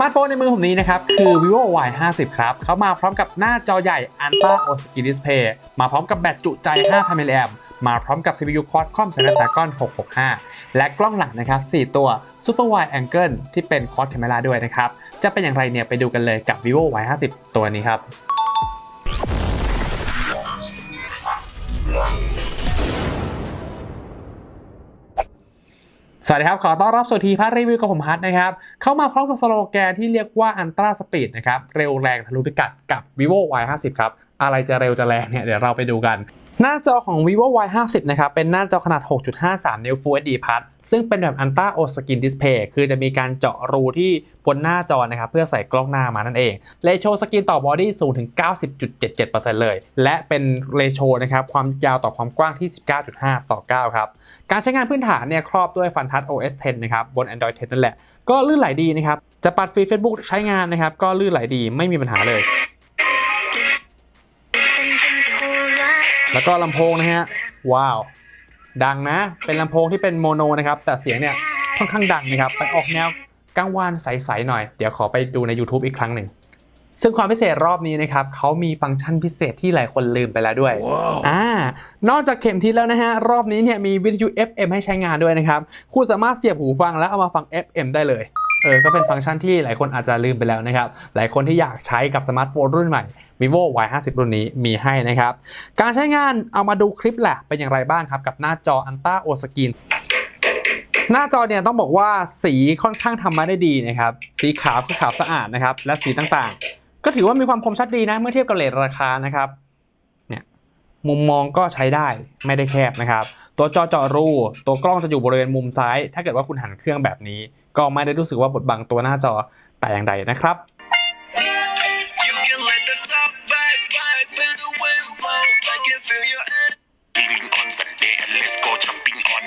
มาร์ทโฟนในมือผมนี้นะครับ คือ vivo y 5 0ครับ เขามาพร้อมกับหน้าจอใหญ่ Ultra OLED Display มาพร้อมกับแบตจุใจ 5,000 mAh มาพร้อมกับ CPU Qualcomm Snapdragon 665 และกล้องหลังนะครับ 4 ตัว Super Wide Angle ที่เป็น Quad Camera ด้วยนะครับ จะเป็นอย่างไรเนี่ยไปดูกันเลยกับ vivo y 5 0ตัวนี้ครับ สวัสดีครับ ขอต้อนรับสู่ทีพัทรีวิวกับผมฮัทนะครับ เข้ามาพร้อมกับสโลแกนที่เรียกว่าอันตราสปีดนะครับ เร็วแรงทะลุพิกัดกับ vivo y 5 0ครับ อะไรจะเร็วจะแรงเนี่ย เดี๋ยวเราไปดูกัน หน้าจอของ vivo y 5 0นะครับ เป็นหน้าจอขนาด 6.53 นิ้ว Full HD Plus ซึ่งเป็นแบบ Ultra O Skin Display คือจะมีการเจาะรูที่บนหน้าจอนะครับ เพื่อใส่กล้องหน้ามานั่นเองเลโชสกินต่อบอดี้สูงถึง 90.77%เลย และเป็นเลโชนะครับ ความยาวต่อความกว้างที่ 19.5 ต่อ 9 ครับ การใช้งานพื้นฐานเนี่ยครอบด้วยฟันทัช OS 10 นะครับ บน Android 10 นั่นแหละ ก็ลื่นไหลดีนะครับ จะปัดฟรี Facebook ใช้งานนะครับ ก็ลื่นไหลดี ไม่มีปัญหาเลย แล้วก็ลำโพงนะฮะ ว้าว ดังนะ เป็นลำโพงที่เป็นโมโนนะครับ แต่เสียงเนี่ยค่อนข้างดังนะครับ ไปออกแนวกลางวานใสๆหน่อย เดี๋ยวขอไปดูใน YouTube อีกครั้งหนึ่ง ซึ่งความพิเศษรอบนี้นะครับเขามีฟังก์ชันพิเศษที่หลายคนลืมไปแล้วด้วยอ่านอกจากเข็มทิศแล้วนะฮะ รอบนี้เนี่ยมีวิทยุ FM ให้ใช้งานด้วยนะครับ คุณสามารถเสียบหูฟังแล้วเอามาฟัง FM ได้เลยเออก็เป็นฟังก์ชันที่หลายคนอาจจะลืมไปแล้วนะครับ หลายคนที่อยากใช้กับสมาร์ทโฟนรุ่นใหม่ vivo y 5 0รุ่นนี้มีให้นะครับ การใช้งานเอามาดูคลิปแหละเป็นอย่างไรบ้างครับ กับหน้าจอ Ultra O Skin หน้าจอเนี่ยต้องบอกว่าสีค่อนข้างทำมาได้ดีนะครับ สีขาวคือขาวสะอาดนะครับ และสีต่างๆ ก็ถือว่ามีความคมชัดดีนะ เมื่อเทียบกับเลทราคานะครับเนี่ยมุมมองก็ใช้ได้ไม่ได้แคบนะครับ ตัวจอเจาะรู ตัวกล้องจะอยู่บริเวณมุมซ้าย ถ้าเกิดว่าคุณหันเครื่องแบบนี้ ก็ไม่ได้รู้สึกว่าบดบังตัวหน้าจอแต่อย่างใดนะครับ Feeling on Sunday and let's go jumping on.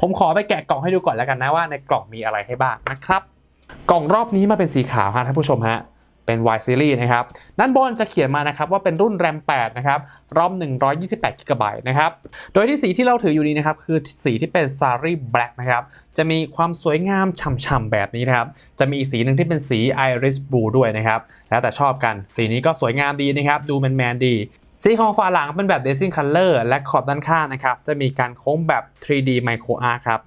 ผมขอไปแกะกล่องให้ดูก่อนแล้วกันนะว่าในกล่องมีอะไรให้บ้างนะครับ กล่องรอบนี้มาเป็นสีขาวฮะท่านผู้ชมฮะ เป็น Y Series นะครับ ด้านบนจะเขียนมานะครับว่าเป็นรุ่น RAM 8 นะครับ รอม 128 GB นะครับ โดยที่สีที่เราถืออยู่นี้นะครับ คือสีที่เป็น Sari Black นะครับ จะมีความสวยงามฉ่ำๆแบบนี้นะครับ จะมีอีกสีหนึ่งที่เป็นสี Iris Blue ด้วยนะครับ แล้วแต่ชอบกัน สีนี้ก็สวยงามดีนะครับ ดูแมนๆดีสีของฝาหลังเป็นแบบ Racing Color และขอบด้านข้างนะครับ จะมีการโค้งแบบ 3D Micro Arc ครับ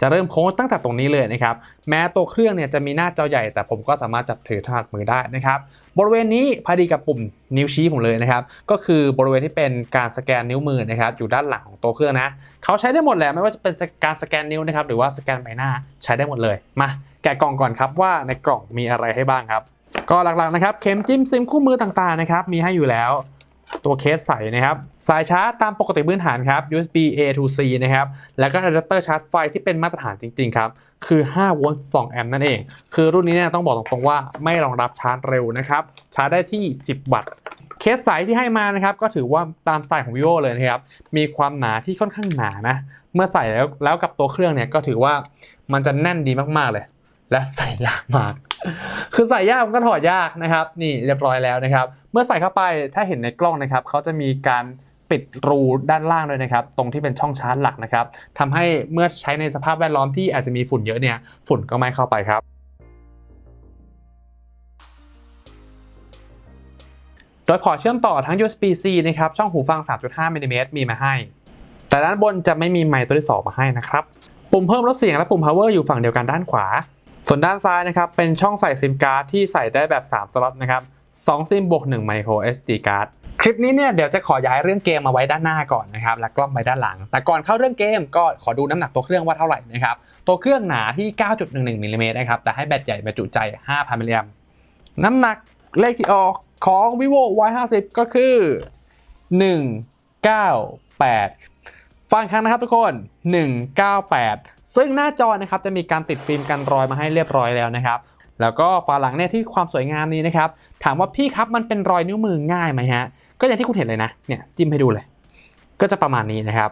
จะเริ่มโค้งตั้งแต่ตรงนี้เลยนะครับ แม้ตัวเครื่องเนี่ยจะมีหน้าจอใหญ่แต่ผมก็สามารถจับถือถนัดมือได้นะครับ บริเวณนี้พอดีกับปุ่มนิ้วชี้ผมเลยนะครับ ก็คือบริเวณที่เป็นการสแกนนิ้วมือนะครับอยู่ด้านหลังของตัวเครื่องนะเขาใช้ได้หมดแหละไม่ว่าจะเป็นการสแกนนิ้วนะครับหรือว่าสแกนใบหน้าใช้ได้หมดเลย มาแกะกล่องก่อนครับว่าในกล่องมีอะไรให้บ้างครับ ก็หลักๆนะครับเข็มจิ้มซิมคู่มือต่างๆนะครับมีให้อยู่แล้ว ตัวเคสใสนะครับ สายชาร์จตามปกติพื้นฐานครับ USB A to C นะครับ แล้วก็อะแดปเตอร์ชาร์จไฟที่เป็นมาตรฐานจริง ๆ ครับ คือ5โวลต์2แอมป์นั่นเอง คือรุ่นนี้เนี่ยต้องบอกตรงๆว่าไม่รองรับชาร์จเร็วนะครับ ชาร์จได้ที่ 10 วัตต์ เคสใสที่ให้มานะครับ ก็ถือว่าตามสไตล์ของ vivo เลยนะครับ มีความหนาที่ค่อนข้างหนานะ เมื่อใส่แล้วแล้วกับตัวเครื่องเนี่ยก็ถือว่ามันจะแน่นดีมากๆเลย และใส่ยากมาก คือใส่ยากมันก็ถอดยากนะครับ นี่เรียบร้อยแล้วนะครับ เมื่อใส่เข้าไปถ้าเห็นในกล้องนะครับเขาจะมีการปิดรูด้านล่างด้วยนะครับ ตรงที่เป็นช่องชาร์จหลักนะครับทำให้เมื่อใช้ในสภาพแวดล้อมที่อาจจะมีฝุ่นเยอะเนี่ยฝุ่นก็ไม่เข้าไปครับโดยพอร์ตเชื่อมต่อทั้ง USB-C นะครับช่องหูฟัง 3.5มิลลิเมตรมีมาให้ แต่ด้านบนจะไม่มีไมค์ตัวที่2มาให้นะครับ ปุ่มเพิ่มลดเสียงและปุ่ม power อยู่ฝั่งเดียวกันด้านขวา ส่วนด้านซ้ายนะครับเป็นช่องใส่ซิมการ์ดที่ใส่ได้แบบ 3 สล็อตนะครับ2ซิมบวก1 micro SD card คลิปนี้เนี่ยเดี๋ยวจะขอย้ายเรื่องเกมมาไว้ด้านหน้าก่อนนะครับและกล้องไปด้านหลัง แต่ก่อนเข้าเรื่องเกมก็ขอดูน้ำหนักตัวเครื่องว่าเท่าไหร่นะครับตัวเครื่องหนาที่ 9.11มิลลิเมตรนะครับแต่ให้แบตใหญ่บรรจุใจ 5,000มิลลิแอมน้ำหนักเลขที่ออกของ vivo y 5 0ก็คือ 198 ฟังครั้งนะครับทุกคน 198 ซึ่งหน้าจอนะครับจะมีการติดฟิล์มกันรอยมาให้เรียบร้อยแล้วนะครับ แล้วก็ฝาหลังเนี่ยที่ความสวยงามนี้นะครับ ถามว่าพี่ครับมันเป็นรอยนิ้วมือง่ายไหมฮะ ก็อย่างที่คุณเห็นเลยนะ เนี่ยจิ้มให้ดูเลย ก็จะประมาณนี้นะครับ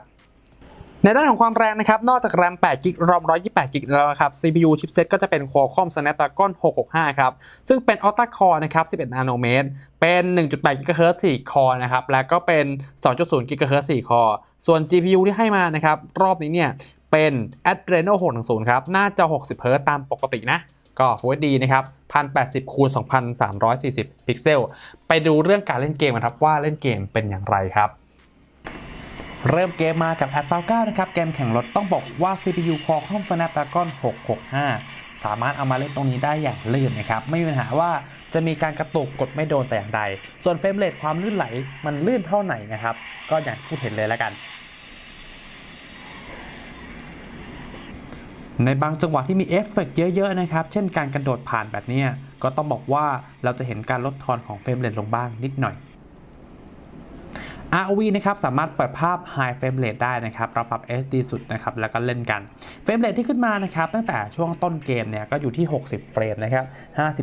ในด้านของความแรงนะครับ นอกจากแรม8กิกรอม128กิกแล้วนะครับ CPU chipset ก็จะเป็น Qualcomm Snapdragon 665 ครับ ซึ่งเป็น Octa Core นะครับ 11 นาโนเมตร เป็น 1.8 GHz 4 คอนะครับ แล้วก็เป็น 2.0 GHz 4 คอส่วน GPU ที่ให้มานะครับ รอบนี้เนี่ยเป็น Adreno 610 ครับ หน้าจอ 60 Hz ตามปกตินะ ก็ Full HD นะครับ 1080คูณ2340 พิกเซล ไปดูเรื่องการเล่นเกมกันครับว่าเล่นเกมเป็นอย่างไรครับ เริ่มเกมมากับ a d f a l 9นะครับ เกมแข่งรถต้องบอกว่า CPU Qualcomm Snapdragon 665 สามารถเอามาเล่นตรงนี้ได้อย่างลื่นนะครับ ไม่มีปัญหาว่าจะมีการกระตุกกดไม่โดนแต่อย่างใด ส่วนเฟรมเรทความลื่นไหลมันลื่นเท่าไหนนะครับ ก็อย่างที่คุณเห็นเลยแล้วกัน ในบางจังหวะที่มีเอฟเฟกต์เยอะๆนะครับ เช่นการกระโดดผ่านแบบนี้ ก็ต้องบอกว่าเราจะเห็นการลดทอนของเฟรมเรทลงบ้างนิดหน่อย ROV นะครับสามารถเปิดภาพ High Frame Rate ได้นะครับเราปรับ SD สุดนะครับแล้วก็เล่นกันเฟรมเรทที่ขึ้นมานะครับตั้งแต่ช่วงต้นเกมเนี่ยก็อยู่ที่ 60 เฟรมนะครับ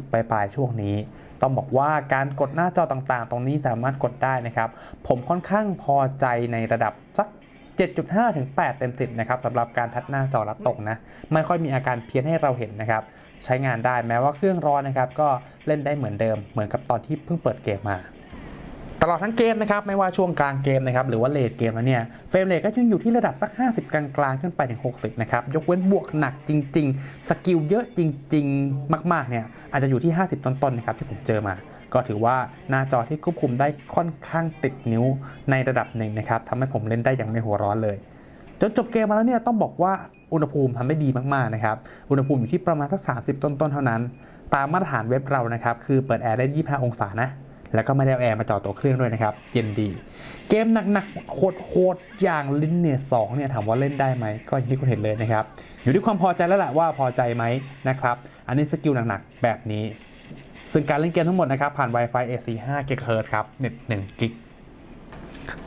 50 ปลายๆช่วงนี้ ต้องบอกว่าการกดหน้าจอต่างๆ ตรงนี้สามารถกดได้นะครับ ผมค่อนข้างพอใจในระดับสัก7.5 ถึง 8 เต็ม 10 นะครับสำหรับการทัดหน้าจอและตกนะ ไม่ค่อยมีอาการเพี้ยนให้เราเห็นนะครับ ใช้งานได้แม้ว่าเครื่องร้อนนะครับ ก็เล่นได้เหมือนเดิม เหมือนกับตอนที่เพิ่งเปิดเกมมา ตลอดทั้งเกมนะครับไม่ว่าช่วงกลางเกมนะครับหรือว่าเลทเกมแล้วเนี่ยเฟรมเรทก็ยังอยู่ที่ระดับสัก 50 กลางๆขึ้นไปถึง 60 นะครับ ยกเว้นบวกหนักจริง ๆ สกิลเยอะจริง ๆ มาก ๆ เนี่ยอาจจะอยู่ที่ 50 ต้นๆนะครับที่ผมเจอมา ก็ถือว่าหน้าจอที่ควบคุมได้ค่อนข้างติดนิ้วในระดับหนึ่งนะครับทำให้ผมเล่นได้อย่างไม่หัวร้อนเลยจนจบเกมมาแล้วเนี่ยต้องบอกว่าอุณหภูมิทำได้ดีมากๆนะครับอุณหภูมิอยู่ที่ประมาณสัก 30 ต้นๆเท่านั้น ตามมาตรฐานเว็บเรานะครับคือเปิดแอร์ได้ 25 องศานะ แล้วก็ไม่ได้เอาแอร์มาจ่อตัวเครื่องด้วยนะครับเย็นดี เกมหนักๆโคตรๆอย่างลินเนียสองเนี่ยถามว่าเล่นได้ไหมก็อย่างที่คุณเห็นเลยนะครับ อยู่ที่ความพอใจแล้วแหละว่าพอใจไหมนะครับอันนี้สกิลหนักๆแบบนี้ ซึ่งการเล่นเกมทั้งหมดนะครับผ่าน Wi-Fi AC 5 GHz ครับเน็ต1กิก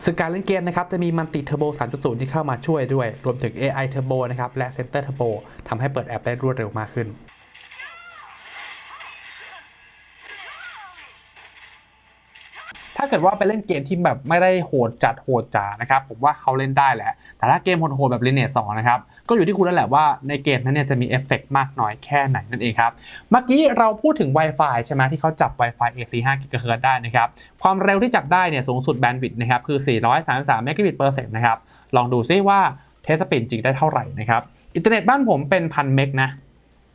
ซึ่งการเล่นเกมนะครับจะมีมันติเทอร์โบ 3.0 ที่เข้ามาช่วยด้วย รวมถึง AI Turbo นะครับและ Center Turbo ทำให้เปิดแอปได้รวดเร็วมากขึ้น เกิดว่าไปเล่นเกมที่แบบไม่ได้โหดจัดโหดจ๋านะครับผมว่าเขาเล่นได้แหละ แต่ถ้าเกมโหดๆแบบ Lineage 2นะครับก็อยู่ที่คุณนั่นแหละว่าในเกมนั้นเนี่ยจะมีเอฟเฟกต์มากน้อยแค่ไหนนั่นเองครับ เมื่อกี้เราพูดถึง Wi-Fi ใช่ไหมที่เขาจับ Wi-Fi AC 5 GHz ได้นะครับความเร็วที่จับได้เนี่ยสูงสุดแบนด์วิดต์นะครับคือ 433 Mbps เปอร์เซ็นะครับลองดูซิว่าเทสปีดจริงได้เท่าไหร่นะครับอินเทอร์เน็ตบ้านผมเป็นพันเมกนะ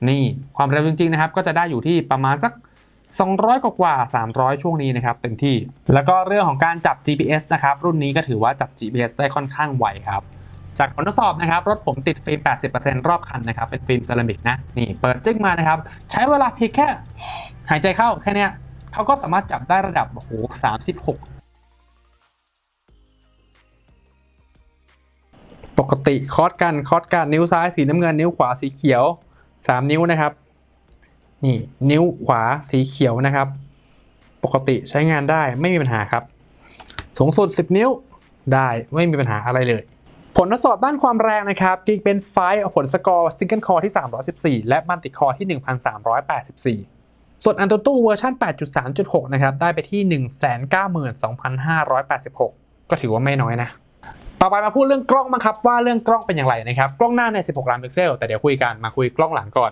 นี่ความเร็วจริงๆนะครับก็จะได้อยู่ที่ประมาณสัก 200 กว่ากว่า 300 ช่วงนี้นะครับเต็มที่ แล้วก็เรื่องของการจับ GPS นะครับรุ่นนี้ก็ถือว่าจับ GPS ได้ค่อนข้างไวครับ จากผลทดสอบนะครับรถผมติดฟิล์ม 80%รอบคันนะครับเป็นฟิล์มเซรามิกนะนี่เปิดจึ้งมานะครับใช้เวลาเพียงแค่หายใจเข้าแค่นี้เขาก็สามารถจับได้ระดับโอ้โห36ปกติคอร์สกันคอร์สกันนิ้วซ้ายสีน้ำเงินนิ้วขวาสีเขียว 3 นิ้วนะครับ นี่นิ้วขวาสีเขียวนะครับ ปกติใช้งานได้ไม่มีปัญหาครับ สูงสุด 10 นิ้วได้ไม่มีปัญหาอะไรเลย ผลทดสอบด้านความแรงนะครับกิกเป็นไฟผลสกอร์ซิงเกิลคอร์ที่ 314 และมัลติคอร์ที่ 1384ส่วนอันตูตู้เวอร์ชัน8.3.6 นะครับ ได้ไปที่ 192,586 ก็ถือว่าไม่น้อยนะ ต่อไปมาพูดเรื่องกล้องมั้งครับ ว่าเรื่องกล้องเป็นอย่างไรนะครับ กล้องหน้าใน 16 ล้านพิกเซล แต่เดี๋ยวคุยกัน มาคุยกล้องหลังก่อน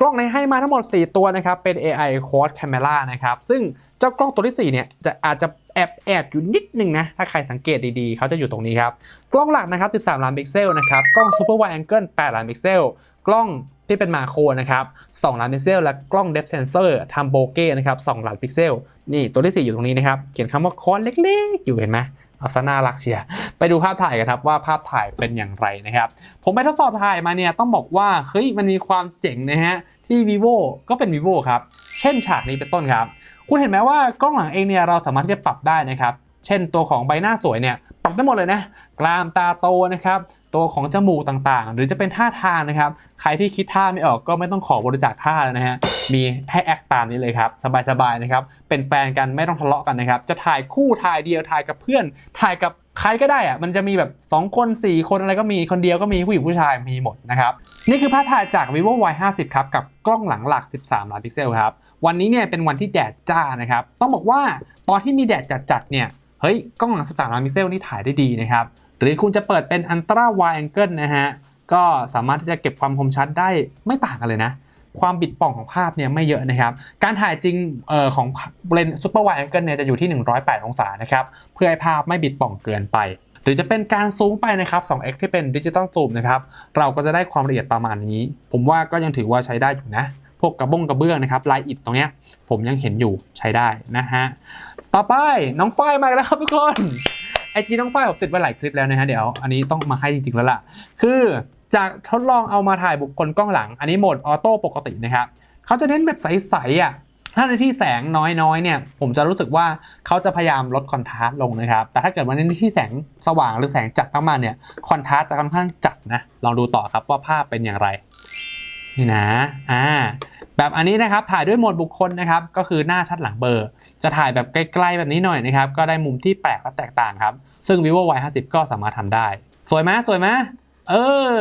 กล้องในให้มาทั้งหมด 4 ตัวนะครับ เป็น AI Quad Camera นะครับ ซึ่งเจ้ากล้องตัวที่ 4 เนี่ยจะอาจจะแอบแอบอยู่นิดนึงนะ ถ้าใครสังเกตดีๆ เขาจะอยู่ตรงนี้ครับ กล้องหลักนะครับ 13 ล้านพิกเซลนะครับ กล้อง Super Wide Angle 8 ล้านพิกเซล กล้องที่เป็นมาโครนะครับ2ล้านพิกเซล และกล้อง Depth Sensor ทำโบเก้นะครับ2ล้านพิกเซล นี่ตัวที่ 4 อยู่ตรงนี้นะครับ เขียนคำว่าคอนเล็กๆ อยู่เห็นไหม อาซะน่ารักเชียร์ไปดูภาพถ่ายกันครับว่าภาพถ่ายเป็นอย่างไรนะครับ ผมไปทดสอบถ่ายมาเนี่ยต้องบอกว่าเฮ้ยมันมีความเจ๋งนะฮะที่ vivo ก็เป็น vivo ครับ เช่นฉากนี้เป็นต้นครับ คุณเห็นไหมว่ากล้องหลังเองเนี่ยเราสามารถที่จะปรับได้นะครับ เช่นตัวของใบหน้าสวยเนี่ย ปรับได้หมดเลยนะกรามตาโตนะครับตัวของจมูกต่างๆ หรือจะเป็นท่าทางนะครับ ใครที่คิดท่าไม่ออกก็ไม่ต้องขอบริจาคท่าแล้วนะฮะมีให้แอคตามนี้เลยครับ สบายๆนะครับเป็นแฟนกันไม่ต้องทะเลาะกันนะครับ จะถ่ายคู่ถ่ายเดียวถ่ายกับเพื่อน ถ่ายกับใครก็ได้อะมันจะมีแบบ 2 คน 4 คนอะไรก็มีคนเดียวก็มีผู้หญิงผู้ชายมีหมดนะครับนี่คือภาพถ่ายจาก vivo y 5 0ครับกับกล้องหลังหลัก 13 ล้านพิกเซลครับวันนี้เนี่ยเป็นวันที่แดดจ้านะครับต้องบอกว่าตอนที่มีแดดจัดๆเนี่ย เฮ้ย กล้องหลัง 13 ล้านพิกเซลนี่ถ่ายได้ดีนะครับ หรือคุณจะเปิดเป็น Ultra Wide Angle นะฮะ ก็สามารถที่จะเก็บความคมชัดได้ไม่ต่างกันเลยนะ ความบิดป่องของภาพเนี่ยไม่เยอะนะครับ การถ่ายจริงออของเลนส์ Super Wide Angle เนี่ยจะอยู่ที่ 108 องศานะครับ เพื่อให้ภาพไม่บิดป่องเกินไป หรือจะเป็นการซูมไปนะครับ 2x ที่เป็นดิจิตอลซูมนะครับ เราก็จะได้ความละเอียดประมาณนี้ ผมว่าก็ยังถือว่าใช้ได้อยู่นะพวกกระบงกระเบื้องนะครับลายอิฐตรงเนี้ยผมยังเห็นอยู่ใช้ได้นะฮะ ต่อไปน้องฝ้ายมาแล้วครับทุกคนไอจีน้องฝ้ายผมติดไว้หลายคลิปแล้วนะฮะเดี๋ยวอันนี้ต้องมาให้จริงๆแล้วล่ะ คือจากทดลองเอามาถ่ายบุคคลกล้องหลัง อันนี้โหมดออโต้ปกตินะครับเขาจะเน้นแบบใสๆอะถ้าในที่แสงน้อยๆเนี่ย ผมจะรู้สึกว่าเขาจะพยายามลดคอนทราสต์ลงนะครับ แต่ถ้าเกิดว่าในที่แสงสว่างหรือแสงจัดมากๆเนี่ยคอนทราสต์จะค่อนข้างจัดนะ ลองดูต่อครับว่าภาพเป็นอย่างไรนี่นะอ่าแบบอันนี้นะครับถ่ายด้วยโหมดบุคคลนะครับ ก็คือหน้าชัดหลังเบลอร์ จะถ่ายแบบใกล้ๆแบบนี้หน่อยนะครับ ก็ได้มุมที่แปลกและแตกต่างครับ ซึ่ง vivo y 5 0ก็สามารถทำได้ สวยไหมสวยไหมเออ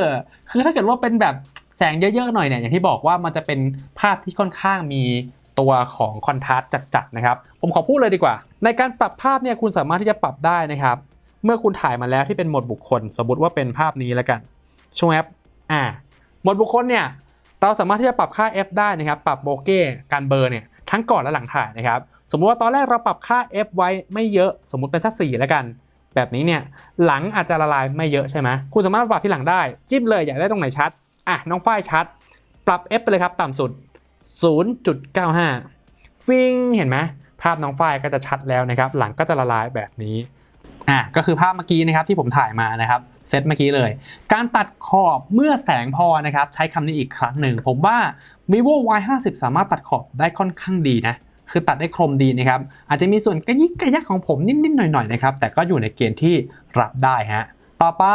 คือถ้าเกิดว่าเป็นแบบแสงเยอะๆหน่อยเนี่ย อย่างที่บอกว่ามันจะเป็นภาพที่ค่อนข้างมีตัวของคอนทราสต์จัดๆนะครับ ผมขอพูดเลยดีกว่า ในการปรับภาพเนี่ยคุณสามารถที่จะปรับได้นะครับ เมื่อคุณถ่ายมาแล้วที่เป็นโหมดบุคคล สมมติว่าเป็นภาพนี้แล้วกันช่วงแอปอ่าโหมดบุคคลเนี่ยเราสามารถที่จะปรับค่า f ได้นะครับ ปรับโบเก้การเบลอร์เนี่ยทั้งก่อนและหลังถ่ายนะครับ สมมุติว่าตอนแรกเราปรับค่า f ไว้ไม่เยอะสมมุติเป็นสักสี่แล้วกัน แบบนี้เนี่ยหลังอาจจะละลายไม่เยอะใช่ไหมคุณสามารถปรับที่หลังได้ จิ้มเลยอยากได้ตรงไหนชัดอะน้องฝ้ายชัด ปรับ f ไปเลยครับต่ำสุด 0.95 ฟิงเห็นไหมภาพน้องฝ้ายก็จะชัดแล้วนะครับ หลังก็จะละลายแบบนี้อะก็คือภาพเมื่อกี้นะครับที่ผมถ่ายมานะครับเซตเมื่อกี้เลย การตัดขอบเมื่อแสงพอนะครับ ใช้คำนี้อีกครั้งหนึ่ง ผมว่า vivo y 5 0สามารถตัดขอบได้ค่อนข้างดีนะ คือตัดได้คมดีนะครับ อาจจะมีส่วนกระยิกกระยักของผมนิดๆหน่อยๆนะครับแต่ก็อยู่ในเกณฑ์ที่รับได้ฮะต่อไป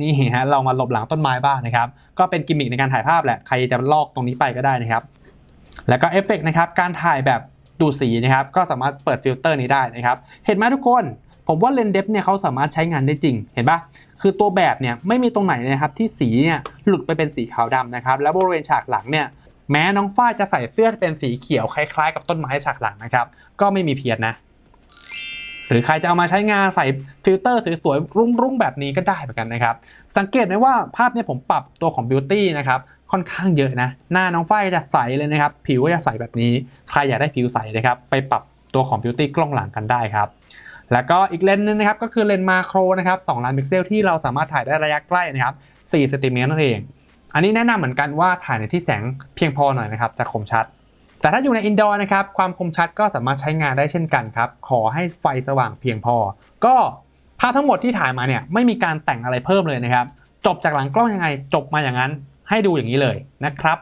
นี่ฮะเรามาหลบหลังต้นไม้บ้างนะครับก็เป็นกิมมิคในการถ่ายภาพแหละใครจะลอกตรงนี้ไปก็ได้นะครับ แล้วก็เอฟเฟกต์นะครับการถ่ายแบบดูสีนะครับก็สามารถเปิดฟิลเตอร์นี้ได้นะครับเห็นไหมทุกคนผมว่าเลนเดฟเนี่ยเขาสามารถใช้งานได้จริง เห็นปะคือตัวแบบเนี่ยไม่มีตรงไหนนะครับที่สีเนี่ยหลุดไปเป็นสีขาวดำนะครับ แล้วบริเวณฉากหลังเนี่ย แม้น้องฝ้ายจะใส่เสื้อเป็นสีเขียวคล้ายๆ กับต้นไม้ฉากหลังนะครับ ก็ไม่มีเพี้ยนนะ หรือใครจะเอามาใช้งานใส่ฟิลเตอร์สวยๆรุ่งๆแบบนี้ก็ได้เหมือนกันนะครับ สังเกตไหมว่าภาพนี่ยผมปรับตัวของบิวตี้นะครับค่อนข้างเยอะนะ หน้าน้องฝ้ายจะใสเลยนะครับ ผิวก็จะใสแบบนี้ ใครอยากได้ผิวใสนะครับ ไปปรับตัวของบิวตี้กล้องหลังกันได้ครับ แล้วก็อีกเลนส์นึงนะครับ ก็คือเลนส์มาโครนะครับ2ล้านพิกเซลที่เราสามารถถ่ายได้ระยะใกล้นะครับ4เซนติเมตรนั่นเอง อันนี้แนะนำเหมือนกันว่าถ่ายในที่แสงเพียงพอหน่อยนะครับจะคมชัด แต่ถ้าอยู่ในอินดอร์นะครับความคมชัดก็สามารถใช้งานได้เช่นกันครับ ขอให้ไฟสว่างเพียงพอ ก็ภาพทั้งหมดที่ถ่ายมาเนี่ยไม่มีการแต่งอะไรเพิ่มเลยนะครับ จบจากหลังกล้องยังไงจบมาอย่างนั้น ให้ดูอย่างนี้เลยนะครับ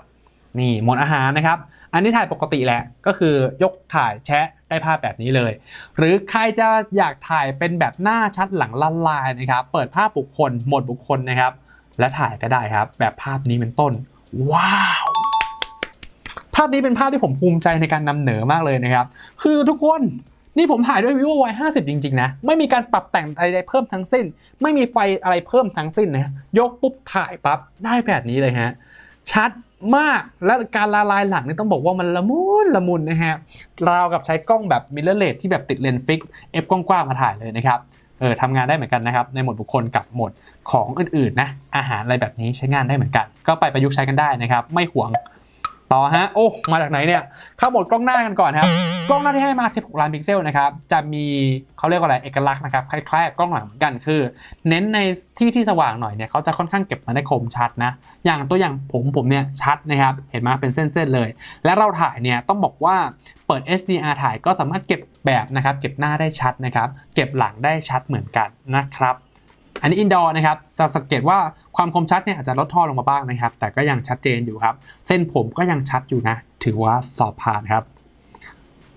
นี่หมดอาหารนะครับ อันนี้ถ่ายปกติแหละก็คือยกถ่ายแชะได้ภาพแบบนี้เลย หรือใครจะอยากถ่ายเป็นแบบหน้าชัดหลังละลายนะครับ เปิดภาพบุคคลหมดบุคคลนะครับ และถ่ายก็ได้ครับ แบบภาพนี้เป็นต้น ว้าว ภาพนี้เป็นภาพที่ผมภูมิใจในการนำเหนอมากเลยนะครับ คือทุกคนนี่ผมถ่ายด้วย vivo y 5 0จริง ๆ นะ ไม่มีการปรับแต่งอะไรเพิ่มทั้งสิ้น ไม่มีไฟอะไรเพิ่มทั้งสิ้นนะยกปุ๊บถ่ายปั๊บได้แบบนี้เลยฮะ ชัดมากและการละลายหลังนี่ต้องบอกว่ามันละมุนละมุนนะฮะราวกับใช้กล้องแบบมิเรอร์เลสที่แบบติดเลนส์ฟิกเอฟกว้างๆมาถ่ายเลยนะครับ เออทำงานได้เหมือนกันนะครับในหมดบุคคลกับหมดของอื่นๆนะอาหารอะไรแบบนี้ใช้งานได้เหมือนกัน ก็ไปประยุกต์ใช้กันได้นะครับ ไม่ห่วง ต่อฮะ โอ้ มาจากไหนเนี่ย เข้าโหมดกล้องหน้ากันก่อนครับ กล้องหน้าที่ให้มา 16 ล้านพิกเซลนะครับ จะมีเขาเรียกว่าอะไร เอกลักษณ์นะครับ คล้ายๆกับกล้องหลังเหมือนกัน คือ เน้นในที่ที่สว่างหน่อยเนี่ยเขาจะค่อนข้างเก็บมาได้คมชัดนะ อย่างตัวอย่างผมผมเนี่ยชัดนะครับ เห็นไหมเป็นเส้นๆเลย และเราถ่ายเนี่ยต้องบอกว่าเปิด HDR ถ่ายก็สามารถเก็บแบบนะครับ เก็บหน้าได้ชัดนะครับ เก็บหลังได้ชัดเหมือนกันนะครับ อันนี้อินดอร์นะครับจะสังเกตว่าความคมชัดเนี่ยอาจจะลดทอนลงมาบ้างนะครับ แต่ก็ยังชัดเจนอยู่ครับ เส้นผมก็ยังชัดอยู่นะ ถือว่าสอบผ่านครับ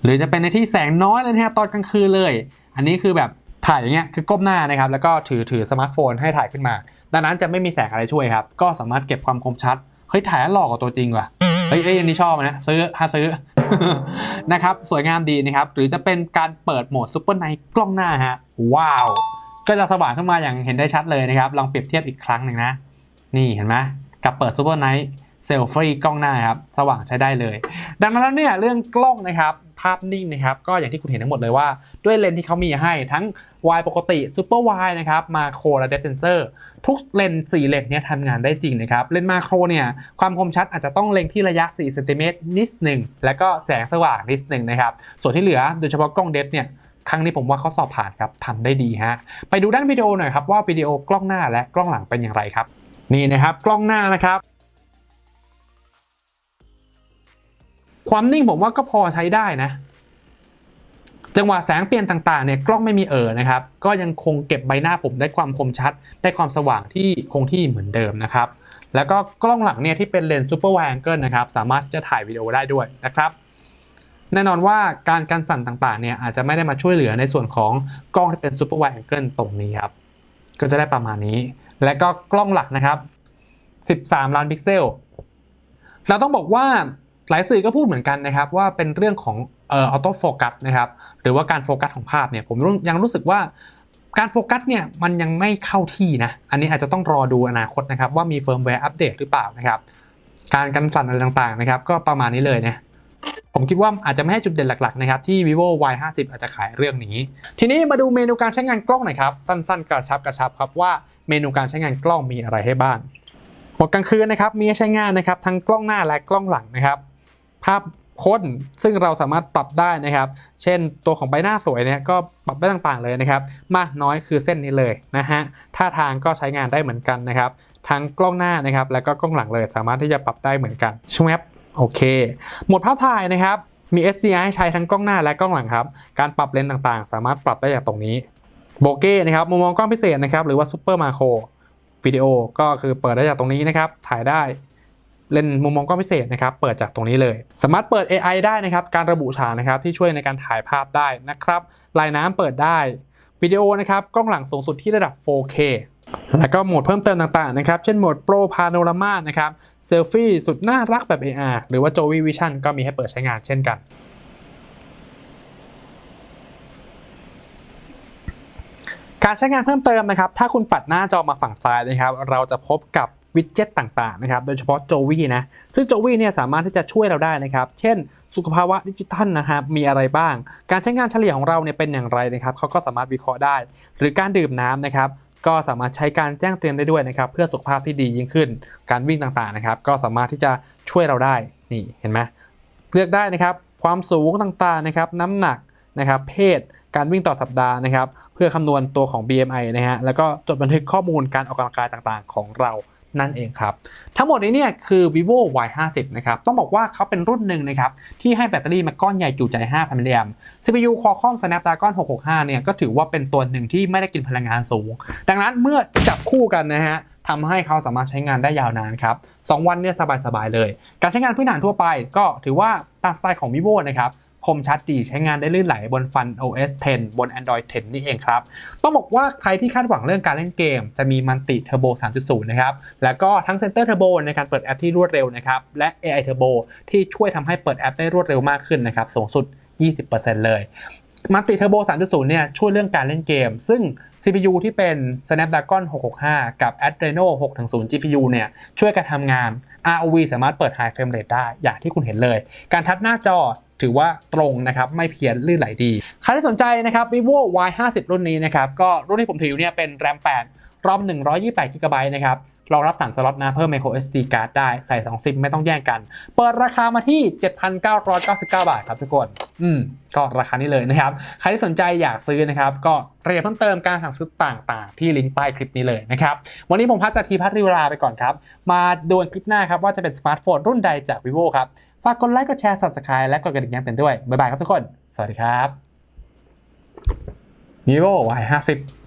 หรือจะเป็นในที่แสงน้อยเลยนะครับตอนกลางคืนเลย อันนี้คือแบบถ่ายอย่างเงี้ยคือก้มหน้านะครับ แล้วก็ถือถือสมาร์ทโฟนให้ถ่ายขึ้นมา ดังนั้นจะไม่มีแสงอะไรช่วยครับ ก็สามารถเก็บความคมชัด เฮ้ยถ่ายแล้วหลอกกว่าตัวจริงว่ะเฮ้ยเอ้ยอันนี้ชอบนะ ซื้อถ้าซื้อนะครับ สวยงามดีนะครับ หรือจะเป็นการเปิดโหมดซุปเปอร์ไนท์กล้องหน้าฮะ ว้าว ก็จะสว่างขึ้นมาอย่างเห็นได้ชัดเลยนะครับ ลองเปรียบเทียบอีกครั้งหนึ่งนะ นี่เห็นไหมกับเปิดซุปเปอร์ไนท์เซลฟี่กล้องหน้าครับสว่างใช้ได้เลย ดังนั้นแล้วเนี่ยเรื่องกล้องนะครับภาพนิ่งนะครับก็อย่างที่คุณเห็นทั้งหมดเลยว่า ด้วยเลนส์ที่เขามีให้ทั้ง wide ปกติ super wide นะครับมาโครและ depth sensor ทุกเลนส์4เลนส์เนี่ยทำงานได้จริงนะครับ เลนส์มาโครเนี่ยความคมชัดอาจจะต้องเล็งที่ระยะ4เซนติเมตรนิดหนึ่งแล้วก็แสงสว่างนิดหนึ่งนะครับ ส่วนที่เหลือโดยเฉพาะกล้องเดฟเนี่ย ครั้งนี้ผมว่าเขาสอบผ่านครับทำได้ดีฮะ ไปดูด้านวิดีโอหน่อยครับว่าวิดีโอกล้องหน้าและกล้องหลังเป็นอย่างไรครับ นี่นะครับกล้องหน้านะครับความนิ่งผมว่าก็พอใช้ได้นะ จังหวะแสงเปลี่ยนต่างๆเนี่ยกล้องไม่มีเอ่อนะครับ ก็ยังคงเก็บใบหน้าผมได้ความคมชัด ได้ความสว่างที่คงที่เหมือนเดิมนะครับ แล้วก็กล้องหลังเนี่ยที่เป็นเลนส์ซูเปอร์ไวแองเกิลนะครับ สามารถที่จะถ่ายวิดีโอได้ด้วยนะครับ แน่นอนว่าการกันสั่นต่างๆเนี่ยอาจจะไม่ได้มาช่วยเหลือในส่วนของกล้องที่เป็นซูเปอร์ไวแองเกิลตรงนี้ครับ ก็จะได้ประมาณนี้ และก็กล้องหลักนะครับ 13 ล้านพิกเซล เราต้องบอกว่าหลายสื่อก็พูดเหมือนกันนะครับ ว่าเป็นเรื่องของเอ่อออโต้โฟกัสนะครับ หรือว่าการโฟกัสของภาพเนี่ยผมยังรู้สึกว่าการโฟกัสเนี่ยมันยังไม่เข้าที่นะ อันนี้อาจจะต้องรอดูอนาคตนะครับ ว่ามีเฟิร์มแวร์อัปเดตหรือเปล่านะครับ การกันสั่นอะไรต่างๆนะครับ ก็ประมาณนี้เลยนะ ผมคิดว่าอาจจะไม่ให้จุดเด่นหลักๆนะครับที่ vivo y 5 0อาจจะขายเรื่องนี้ ทีนี้มาดูเมนูการใช้งานกล้องหน่อยครับ สั้นๆ กระชับกระชับครับว่าเมนูการใช้งานกล้องมีอะไรให้บ้างหมดกลางคืนนะครับมีให้ใช้งานนะครับทั้งกล้องหน้าและกล้องหลังนะครับ ภาพค้นซึ่งเราสามารถปรับได้นะครับ เช่นตัวของใบหน้าสวยเนี่ยก็ปรับได้ต่างๆเลยนะครับ มากน้อยคือเส้นนี้เลยนะฮะท่าทางก็ใช้งานได้เหมือนกันนะครับ ทั้งกล้องหน้านะครับ แล้วก็กล้องหลังเลยสามารถที่จะปรับได้เหมือนกันชวบ โอเค หมดภาพถ่ายนะครับ มี SDI ให้ใช้ทั้งกล้องหน้าและกล้องหลังครับ การปรับเลนส์ต่างๆ สามารถปรับได้จากตรงนี้ โบเก้นะครับ มุมมองกล้องพิเศษนะครับ หรือว่าซูเปอร์มาโครวิดีโอ ก็คือเปิดได้จากตรงนี้นะครับ ถ่ายได้เลนส์มุมมองกล้องพิเศษนะครับ เปิดจากตรงนี้เลย สามารถเปิด AI ได้นะครับ การระบุฉากนะครับ ที่ช่วยในการถ่ายภาพได้นะครับ ลายน้ำเปิดได้ วิดีโอนะครับ กล้องหลังสูงสุดที่ระดับ 4K แล้วก็โหมดเพิ่มเติมต่างๆนะครับ เช่นโหมด Pro Panorama นะครับ เซลฟี่สุดน่ารักแบบ AR หรือว่า Joey Vision ก็มีให้เปิดใช้งานเช่นกันการใช้งานเพิ่มเติมนะครับ ถ้าคุณปัดหน้าจอมาฝั่งซ้ายนะครับ เราจะพบกับวิดเจ็ตต่างๆนะครับ โดยเฉพาะ Joey นะ ซึ่ง Joey เนี่ยสามารถที่จะช่วยเราได้นะครับ เช่น สุขภาวะดิจิทัลนะครับ มีอะไรบ้าง การใช้งานเฉลี่ยของเราเนี่ยเป็นอย่างไรนะครับ เขาก็สามารถวิเคราะห์ได้ หรือการดื่มน้ำนะครับ ก็สามารถใช้การแจ้งเตือนได้ด้วยนะครับ เพื่อสุขภาพที่ดียิ่งขึ้น การวิ่งต่างๆนะครับ ก็สามารถที่จะช่วยเราได้นี่เห็นไหมเลือกได้นะครับ ความสูงต่างๆนะครับ น้ำหนักนะครับ เพศการวิ่งต่อสัปดาห์นะครับ เพื่อคำนวณตัวของ BMI นะฮะแล้วก็จดบันทึกข้อมูลการออกกำลังกายต่างๆ ของเรา นั่นเองครับ ทั้งหมดนี้เนี่ยคือ vivo y 5 0นะครับ ต้องบอกว่าเขาเป็นรุ่นหนึ่งนะครับ ที่ให้แบตเตอรี่มาก้อนใหญ่จุใจ5,000มิลลิแอม CPU Qualcomm Snapdragon 665 เนี่ยก็ถือว่าเป็นตัวหนึ่งที่ไม่ได้กินพลังงานสูง ดังนั้นเมื่อจับคู่กันนะฮะทำให้เขาสามารถใช้งานได้ยาวนานครับ 2 วันเนี่ยสบายๆเลย การใช้งานพื้นฐานทั่วไปก็ถือว่าตามสไตล์ของ vivo นะครับ คมชัดดีใช้งานได้ลื่นไหลบนฟัน OS 10 บน Android 10 นี่เองครับ ต้องบอกว่าใครที่คาดหวังเรื่องการเล่นเกม จะมีมันติเทอร์โบ3.0 นะครับ แล้วก็ทั้งเซนเตอร์เทอร์โบในการเปิดแอปที่รวดเร็วนะครับ และ AI Turbo ที่ช่วยทำให้เปิดแอปได้รวดเร็วมากขึ้นนะครับสูงสุด 20%เลยมันติเทอร์โบ 3.0 เนี่ยช่วยเรื่องการเล่นเกม ซึ่ง CPU ที่เป็น Snapdragon 665 กับ Adreno 610 GPU เนี่ยช่วยการทำงาน ROV สามารถเปิด High Frame Rate ได้อย่างที่คุณเห็นเลย การทับหน้าจอ ถือว่าตรงนะครับไม่เพี้ยนลื่นไหลดี ใครที่สนใจนะครับ vivo y 5 0รุ่นนี้นะครับก็รุ่นที่ผมถืออยู่เนี่ยเป็น RAM 8รอม128 GB นะครับ รองรับ3สล็อตนะเพิ่ม micro SD card ได้ใส่ 2 ซิมไม่ต้องแย่งกัน เปิดราคามาที่ 7,999 บาทครับทุกคน อืม ก็ราคานี้เลยนะครับ ใครที่สนใจอยากซื้อนะครับ ก็เอียดเพิ่มเติมการสั่งซื้อต่างๆ ที่ลิงก์ใต้คลิปนี้เลยนะครับ วันนี้ผมพัชจากทีพัทริวราไปก่อนครับ มาดูกันคลิปหน้าครับว่าจะเป็นสมาร์ทโฟนรุ่นใดจาก vivo ครับ ฝากกดไลค์กดแชร์ subscribe และกดกระดิ่งแจ้งเตือนด้วยบ๊ายบายครับทุกคน สวัสดีครับ vivo y 5 0